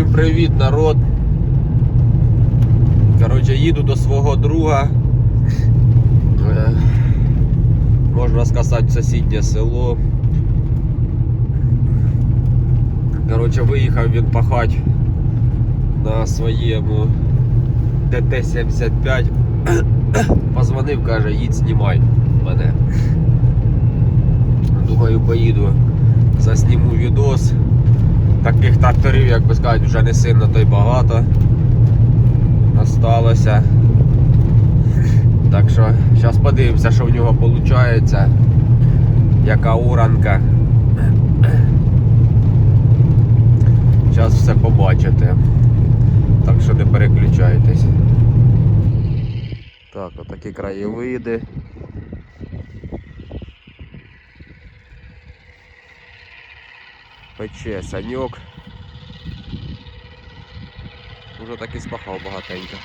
Всім привіт, народ. Коротше, їду до свого друга. Е, Можна сказати, в сусіднє село. Коротше, виїхав він пахать на своєму ДТ-75. Позвонив, каже, їдь знімай мене. Думаю, поїду, засніму відос. Таких тракторів, як би сказати, вже не сильно то й багато осталося. Так що зараз подивимося, що в нього виходить. Яка уранка. Зараз все побачите. Так що не переключайтесь. Так, отакі краєвиди. Пече саньок. Уже так і спахав багатенько.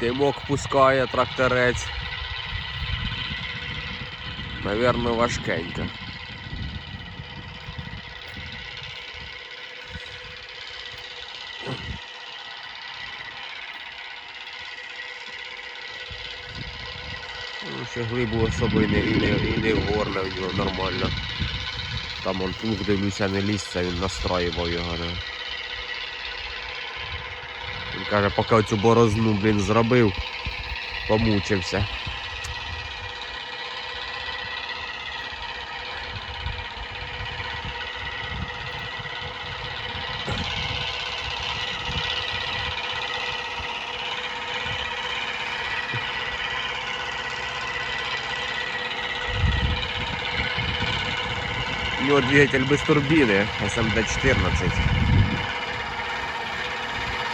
Димок пускає тракторець. Навірно, важкенько. Ще глибу особо і не, і не, і не горне його нормально. Там он плуг дивлюся не лісся, він настраював його. Не. Він каже, поки оцю борозну, блін, зробив, помучився. Двигатель без турбіни, СМД-14.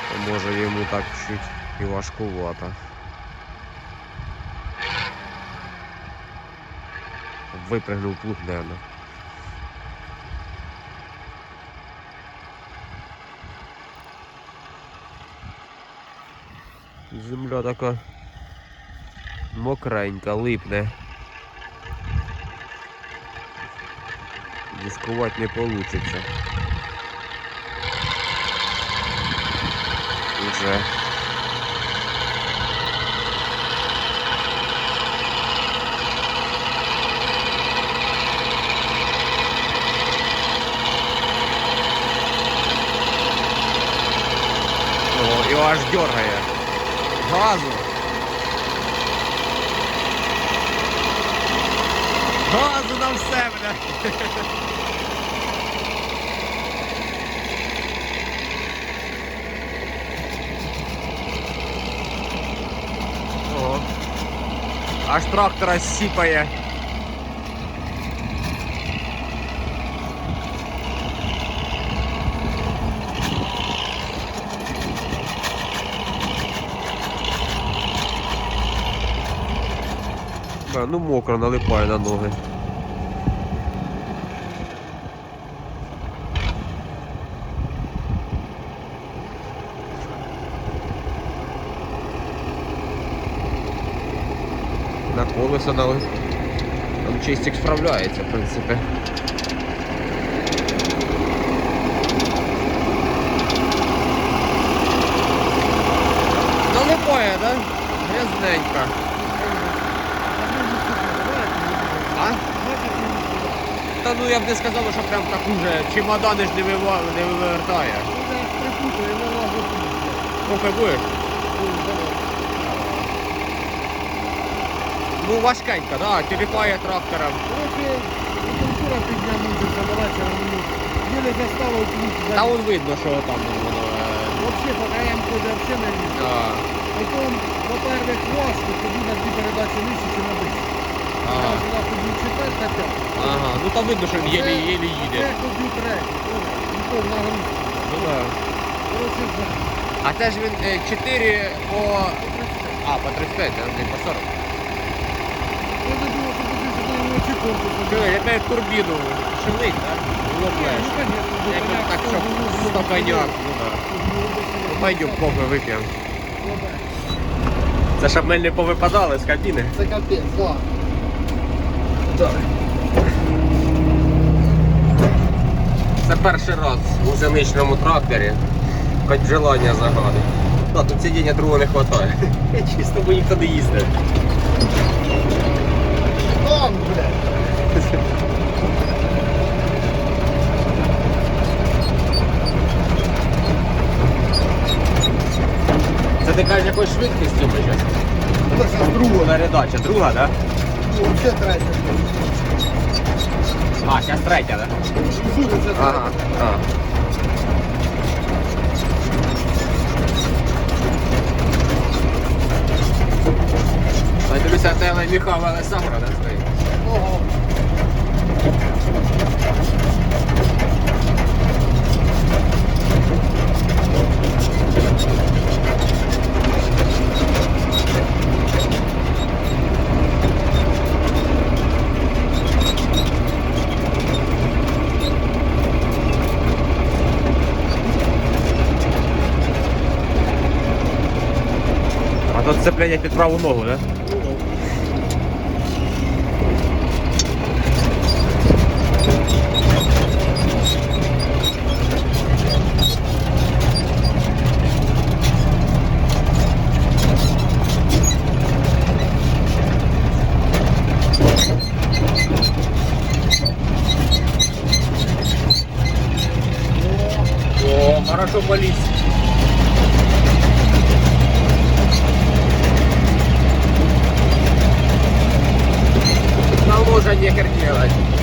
То Може йому так чуть і важкувато. Випрыгнув плуг, наверное. Земля така мокренька, липне. Дискувати не получится. Уже. О, його аж дергає. Газу. Газу на все, бля. О. Аж трактора сіпає. Да, ну мокро налипає на ноги. Дали. Там чистик справляється, в принципі. Налипає, да? Грязненько. А? Та ну я б не сказав, що прям так уже чемодани ж не вивертає. Поки будеш? Ну важкенько, да, тіліпає трактором. Та он видно, що там воно. е, Вообще по краям хода вообще не видно. Да. Потом, во-первых, важко, тобі на дві передачі нижче, чи на вище. Ага. Я туди ходив четверта, п'ята. Ага, ну там видно, що він єлі-єлі їде. Це ходив? Ну то на грудь. Ну, да. Короче. А це ж він 4 по. По 35. А, по 35, а не по 40. Я не думав, що буде сюди його чи корпусу. Диви, я тебе турбіну так? Лопаєш. Ну, Як так, то щоб було б. Ну, да. Ну, Пойдем, кофе вип'ємо. Це щоб ми не повипадали з кабіни. Це капець, да. Так. перший раз у гусеничному тракторі. Хоч желання загадує. Да, тут сидіння другого не вистачає. Чисто бо ніхто не їздить. Там, блядь. Це ти кажеш якоюсь швидкістю зараз? Ну, зараз другого. Передача, друга, так? Ну, Ще третя. А, зараз третя, так? Сюди це Ага. А. А дивися, тебе Міхава Алесандра, так стоїть? Ого. А тут під праву ногу, так? right.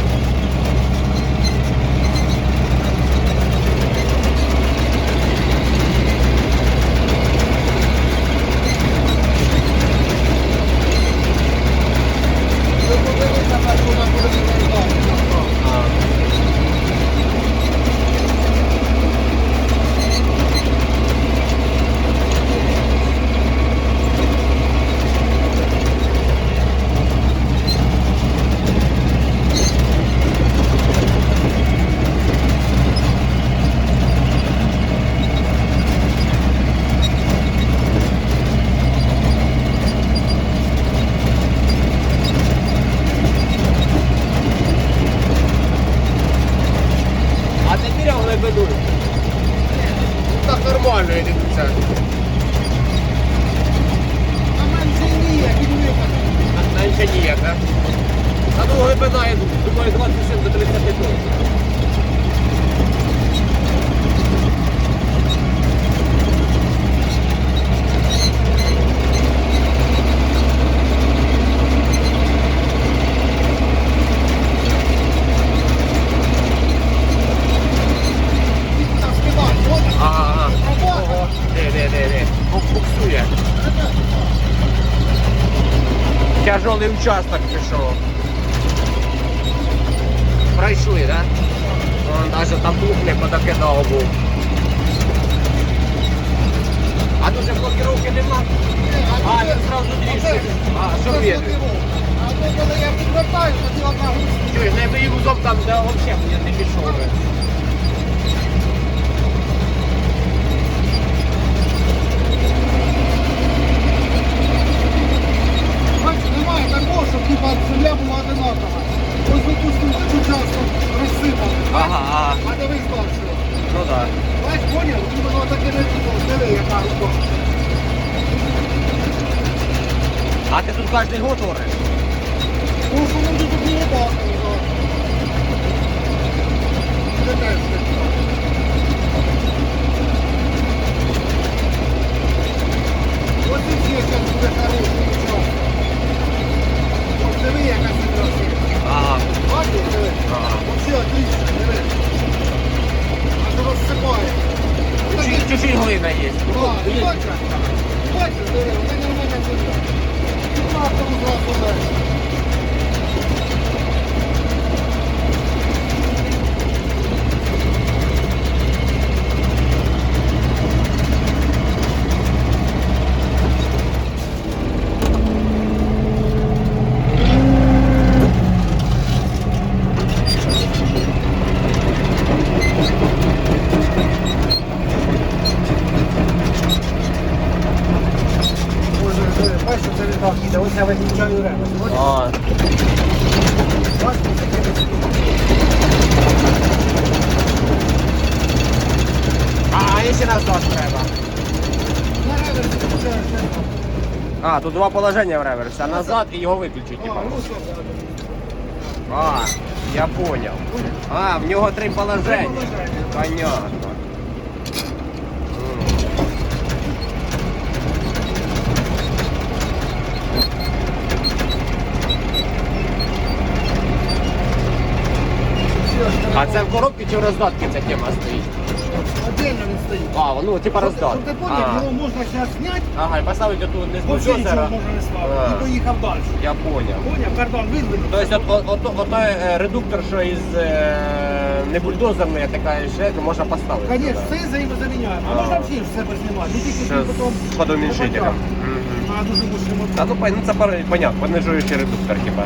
Нормально йдеться. А менше ніяк, він випадає. Менше ніяк, так? А ну глибина, я думаю, 27 до 30 тонн. Там співак, от. Ага, ага. Робота. Ого. Де, де, де, де. Буксує. Тяжелий участок пішов. Пройшли, да? Вон даже там бухли подокидав був. А тут же блокировки нема. А, він сразу двіжить. А, що він? А то коли я підвертаю, тоді одна гусь. Чуєш, не виїв зом там, де взагалі не пішов. би. Бачиш, немає такого, щоб типа земля була одинакова. Ось, допустимо, тут часто розсипали. Ага, ага. А дивись далі. Ну так. Бач, поняв? Іменно таке не було. Диви, яка глибока. А ти тут кожен год ореш? Тому що вони тут не бачили. Це теж. Ось і всі зараз буде хороший диви, яка ситуація. Ага. Бачиш, диви? Ага. Оце отлично, диви. Аж розсипає. Чуть- Чуть-чуть глина є. А, Є. бачиш? Бачиш, диви, вона нормально земля. Трактору зразу далі. А. А, если якщо нас дощ треба? А, а, тут два положения в реверсі, а назад и его выключить, типа. А, я понял. А, в него три положения. Понятно. А це в коробці чи в роздатці ця тема стоїть? Отдельно він стоїть. А, ну типа роздат. Щоб ти поняв, його можна зараз зняти, Ага, і поставити тут не з бо нічого бульдозера. можна не ставити. А. І поїхав далі. Я понял. Поняв, кардан видвинув. Тобто от, от, от, той е, редуктор, що із е, не бульдозерний, а така ще, то можна поставити. Конечно, це взаємозаміняємо. А А. можна всі в себе знімати. Не тільки Ще ти потім... з ходоміншителем. Мгм. А дуже мощно. Та ну, пон- ну це пар- понятно, понижуючий редуктор, типа.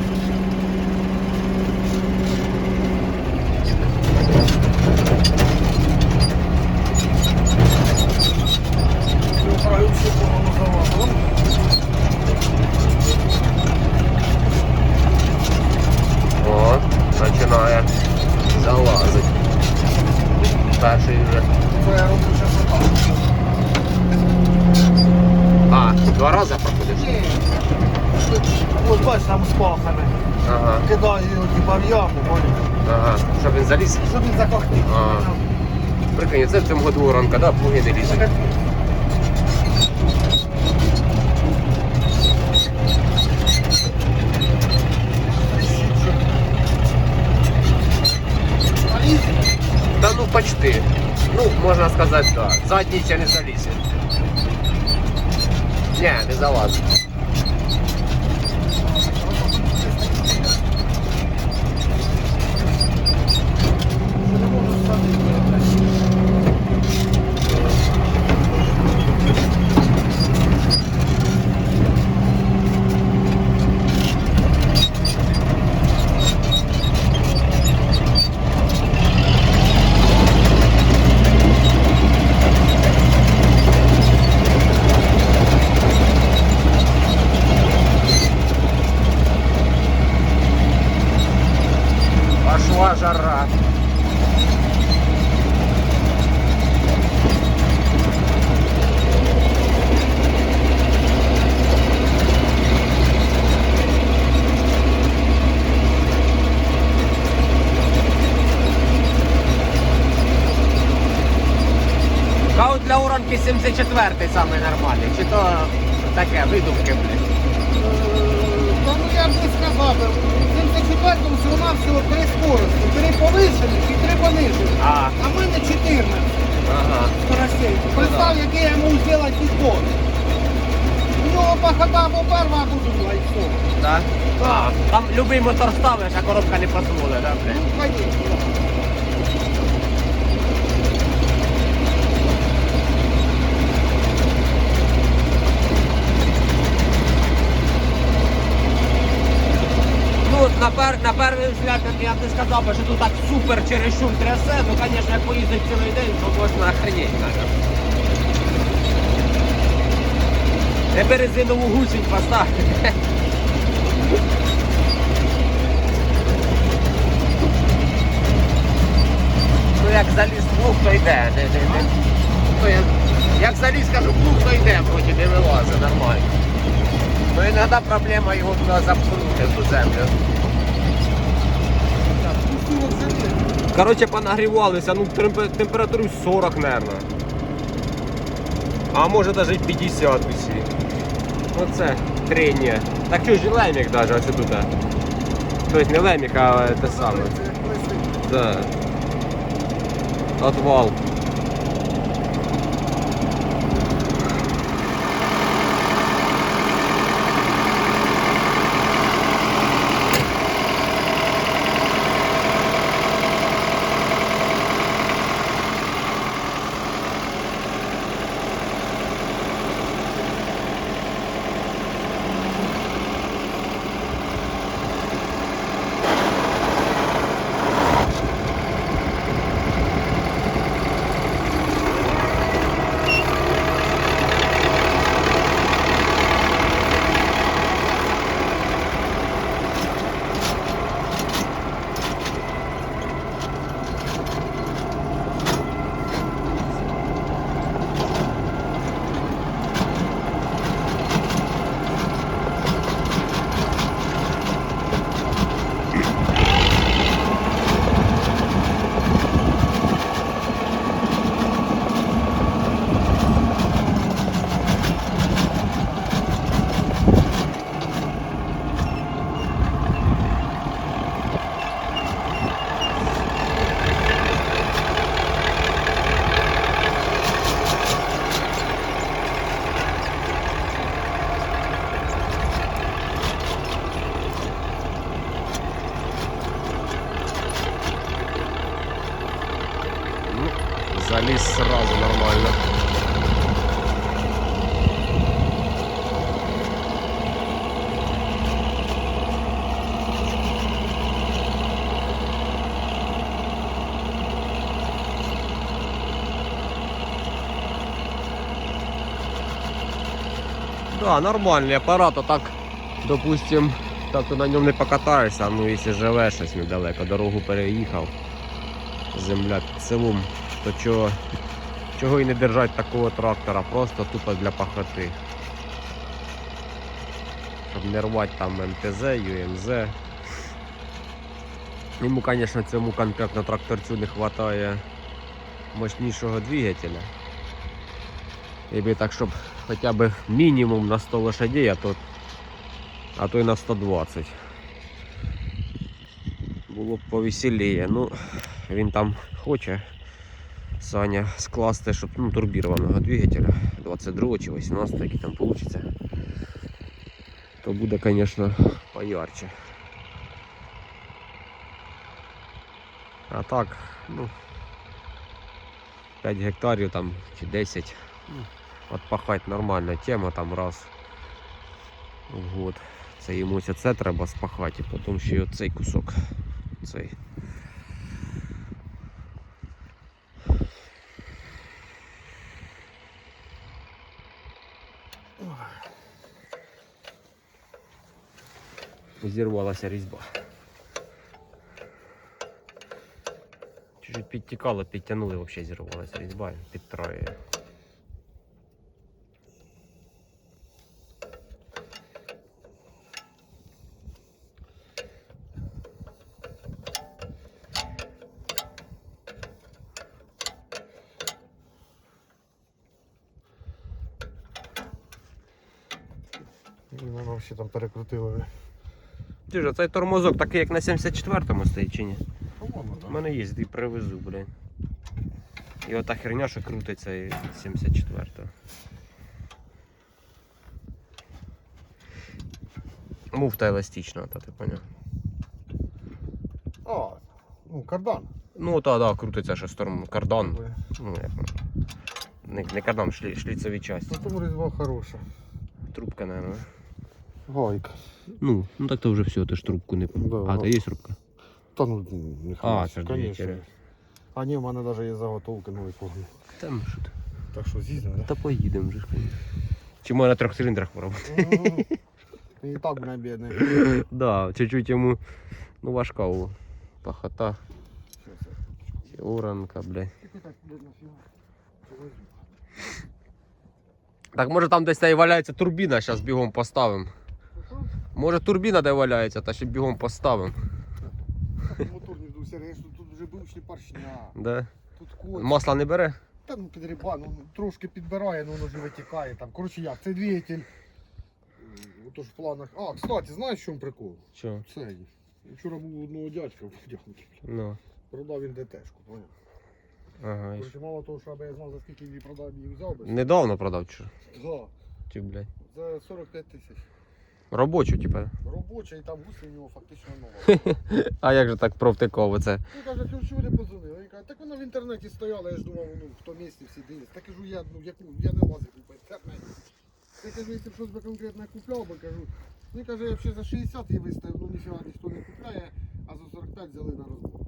О, починає залазить. Перший вже. А, два рази проходиш? Ні. От бачиш, там спахане. Ага, Кидаю його типа в яму, поняв? Ага. Щоб він заліз. Щоб він закохтив. А. Прикинь, це в цьому году уранка, да, плуги не лізуть. Та ну почти. Ну, можна сказати, так. Да. Задній ще не залізе. Ні, не залазить. 74-й самий нормальний, чи то таке, видумки, блядь. Е, та ну я б не сказав, би. в 74-му всього всього три скорості, три повишених і три понижених. А, А в мене 14 ага. скоростей. Ну Представ, який я можу зробити підбор. У нього пахота або перва, або друга, і все. Так? А, Там любий мотор ставиш, а коробка не позволить, да. Ну, конечно. На, пер, на перший взгляд, я б не сказав, що тут так супер чересчур трясе, ну, звісно, як поїздить цілий день, то можна охренеть, навіть. Тебе резинову гусінь постав. Ну, як заліз плуг, то йде. Не, не, не. Ну, як, як заліз, кажу, плуг, то йде, вроді не вилазить, нормально. Ну, іноді проблема його туди запхнути, в ту землю. Пустило в Короче, понагрівалися, ну температуру 40, наверное. А може навіть і 50 усі. Оце трення. Так що ж лемік навіть ось тут. Тобто не лемік, а те саме. Да. Отвал. Да, нормальний апарат, а так, допустим, так ти на ньому не покатаєшся, ну якщо живеш щось недалеко, дорогу переїхав, земля під то чого, чого і не держать такого трактора, просто тупо для пахоти. Щоб не рвати там МТЗ, ЮМЗ. Йому, звісно, цьому конкретно тракторцю не вистачає мощнішого двигателя. Якби так, щоб хоча б мінімум на 100 лошадей, а то, а то й на 120. Було б повеселіє. Ну, він там хоче Саня скласти, щоб ну, турбірованого двигателя 22 чи 18, який там вийде. То буде, звісно, поярче. А так, ну, 5 гектарів там чи 10. Ну, от пахать нормальна тема там раз в год. Це йому ось це треба спахати, і потім ще й оцей кусок. Цей. Зірвалася різьба. Чуть-чуть підтікало, підтягнули, взагалі зірвалася різьба, підтроє. І воно ще там перекрутили. Ти ж, цей тормозок такий, як на 74-му стоїть чи ні? По-моєму, У мене є, і привезу, блін. І ота херня, що крутиться і 74-го. Муфта еластична, та ти поняв. А, ну кардан. Ну та да, крутиться ще сторон кардан. Ну, як, не, не кардан, шлі, шліцеві Ну часті. тому різьба хороша. Трубка, наверное. Гайка. Ну, ну так то вже все, ти ж трубку не. Да. А, то є трубка? Та ну нехай. А, це ж конечно. двигатель. А ні, в мене навіть є заготовки новий погон. Там що ти? Так що з'їздимо, да? Та поїдемо вже ж. конечно. Чи можна на трьох циліндрах пробувати? Ну, І так мене бідний. Да, чуть-чуть йому ну, важка у пахота. Чи Оранка, блядь. Так може там десь та і валяється турбіна, зараз бігом поставимо. Може турбіна де валяється, та ще бігом поставимо. Мотор не вдувся, тут вже бивші паршня. Да? Тут кот. Масла не бере? Та ну підріба, ну трошки підбирає, ну воно вже витікає там. Коротше як, це двигатель. Ото ж в планах. А, кстати, знаєш в чому прикол? Що? Цей. Вчора був у одного дядька в дядьки. Ну. Продав він ДТшку, поняв? Ага. і? Коротше, мало того, що аби я знав, за скільки він її продав, її взяв би. Недавно продав чи? що? Да, Чи, блядь? за 45 тисяч. Робочу, типа. Робоча і там гуси у нього фактично нова. А як же так провтиково це? Він каже, не позвонив? Він каже, так вона в інтернеті стояла, я ж думав, ну в тому місці всі дивляться. Так кажу, я, ну, яку, я не лазив по інтернеті. Я кажу, якщо б щось би конкретно купляв би, кажу. Він каже, я ще за 60 її виставив, ну ніфіга ніхто не купляє, а за 45 взяли на розбор.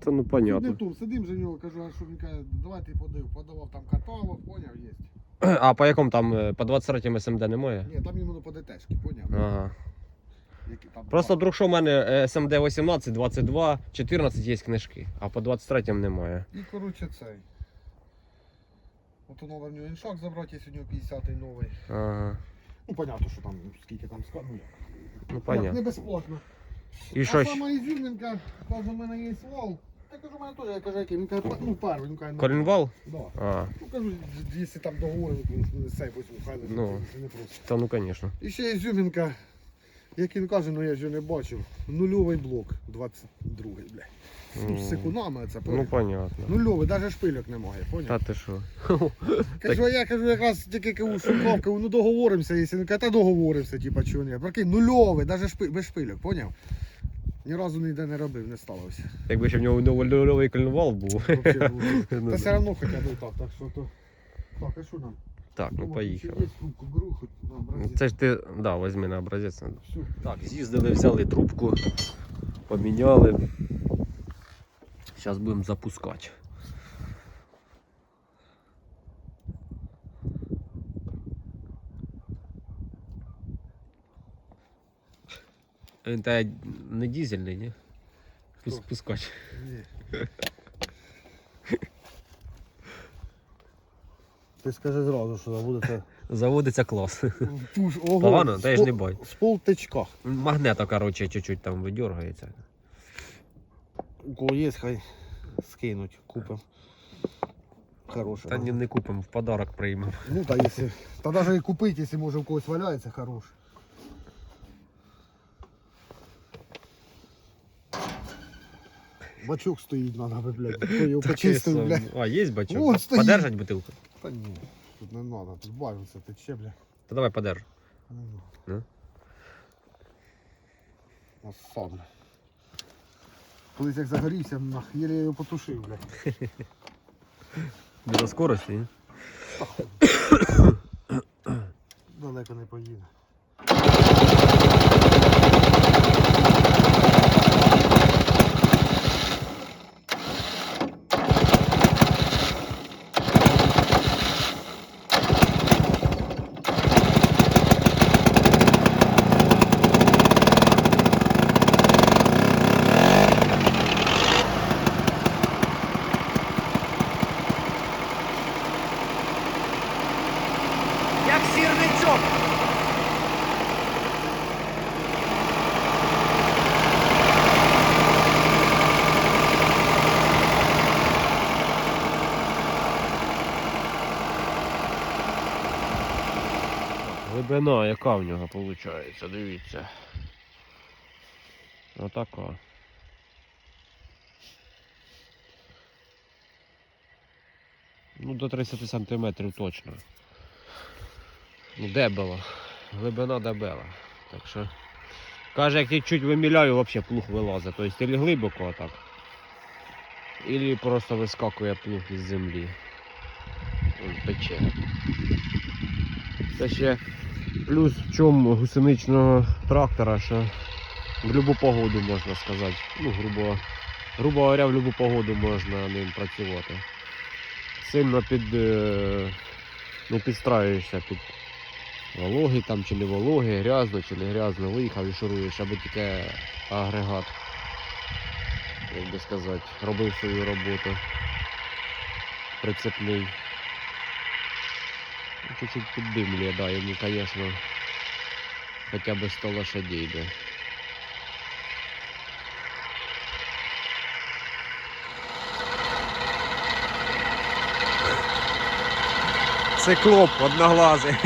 Це ну Сидим понятно. тут, сидим за нього, кажу, а що він каже, давай ти подив, подавав там каталог, поняв, є. А по якому там е, по 23 СМД немає? Ні, там іменно по ДТшки, поняв? Ага. Які там Просто два. вдруг, що в мене е, СМД 18, 22, 14 є книжки, а по 23 немає. І коротше цей. От в нього іншак забрати, якщо у нього 50-й новий. Ага. Ну, понятно, що там, скільки там складно. Ну, Ну як, понятно. не безплатно. І а що сама ізюмінка, каже, у мене є вал. Кажу, у мене теж, я кажу, який. Він каже, ну, перший, він каже, ну, Колінвал? Да. А, Ну, кажу, якщо там договорили, то цей потім хай не Ну. це не просто. та ну звісно. І ще ізюмінка, як він каже, ну я ж його не бачив. Нульовий блок, 22-й, блядь. Ну, з секунами це, Ну понятно. Нульовий, навіть шпильок немає, поняв? Та ти що? Кажу, а я кажу, якраз тільки кажу, шукав, кажу, ну договоримося, якщо він каже, та договоримося, типа, чого ні. Прикинь, нульовий, навіть шпи, без шпильок, поняв? Ні разу ніде не робив, не сталося. Якби ще в нього новольовий кольнувал був. Вообще було. Ну, Та все одно хоча б і так, так що то. Так, а що нам? Так, ну поїхали. Це ж ти, да, візьми на образець. Так, з'їздили, взяли трубку, поміняли. Зараз будемо запускати. Він та не дізельний, ні? Пус- Пускач. Ні. Ти скажи зразу, що будете. Заводиться клас. Пуш, ого, Погано, та я ж не бай. З полтичка. Магнето, короче, чуть-чуть там видергається. У кого є, хай скинуть, купим. Хороше. Та ні, не купимо, в подарок приймемо. Ну та якщо. Та навіть і купити, якщо може у когось валяється, хороше. Бачок стоїть, треба би, блядь. Хто його почистив, блядь. А, є бачок? Вон стоїть. Подержать бутилку? Та ні, тут не треба, тут бавиться, тече, блядь. Та давай подерж. Не надо. Ну? Осадно. Колись як загорівся, нах, я його потушив, блядь. Без скорості, ні? Далеко не поїде. Як сірничок. Глибина, яка в нього виходить, дивіться. Отака. Ну, до 30 сантиметрів точно. Дебела. Глибина дебела. Так що. Каже, як я чуть виміляю, взагалі плуг вилазить. Тобто или глибоко отак. Или просто вискакує плуг із землі. Ось пече. Це ще плюс в чому гусеничного трактора, що в будь-яку погоду можна сказати. Ну, грубо, грубо говоря, в будь-яку погоду можна ним працювати. Сильно під. не підстраюєшся під вологий там чи не вологий, грязно чи не грязно, виїхав і шуруєш, аби тільки агрегат, як би сказати, робив свою роботу. Прицепний. Ну, Чуть-чуть піддимлює, да, йому, звісно, хоча б 100 лошадей да Циклоп одноглазий.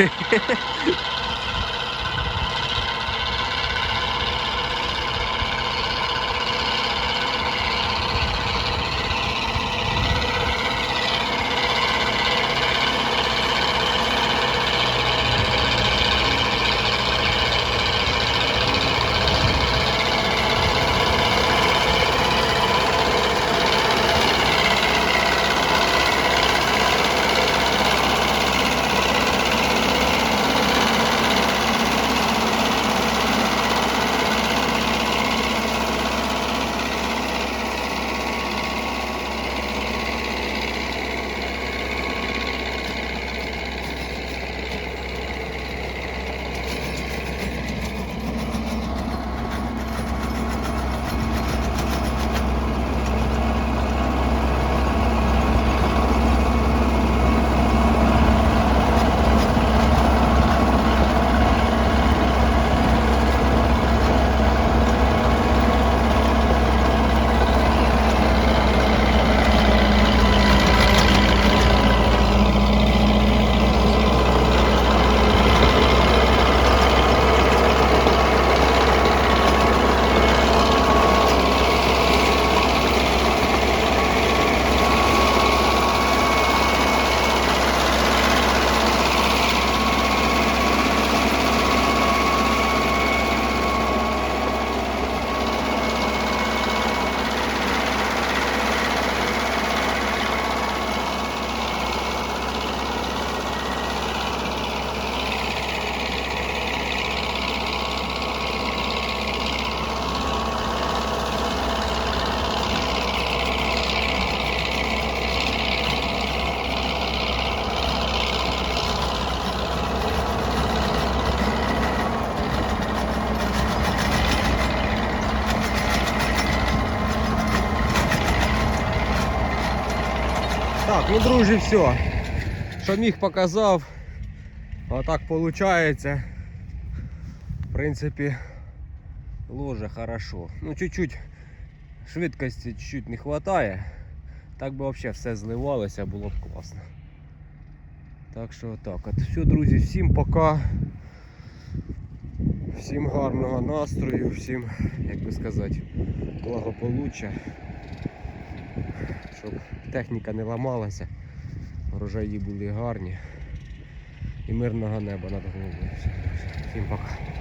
Ну друзі, все. Що міг показав. А так виходить. В принципі, ложе хорошо. Ну, чуть-чуть швидкості чуть-чуть не вистачає. Так би взагалі все зливалося, було б класно. Так що так от. Все, друзі, всім пока. Всім гарного настрою, всім, як би сказати, благополуччя. Щоб техніка не ламалася, врожаї були гарні і мирного неба над головою. Всім пока.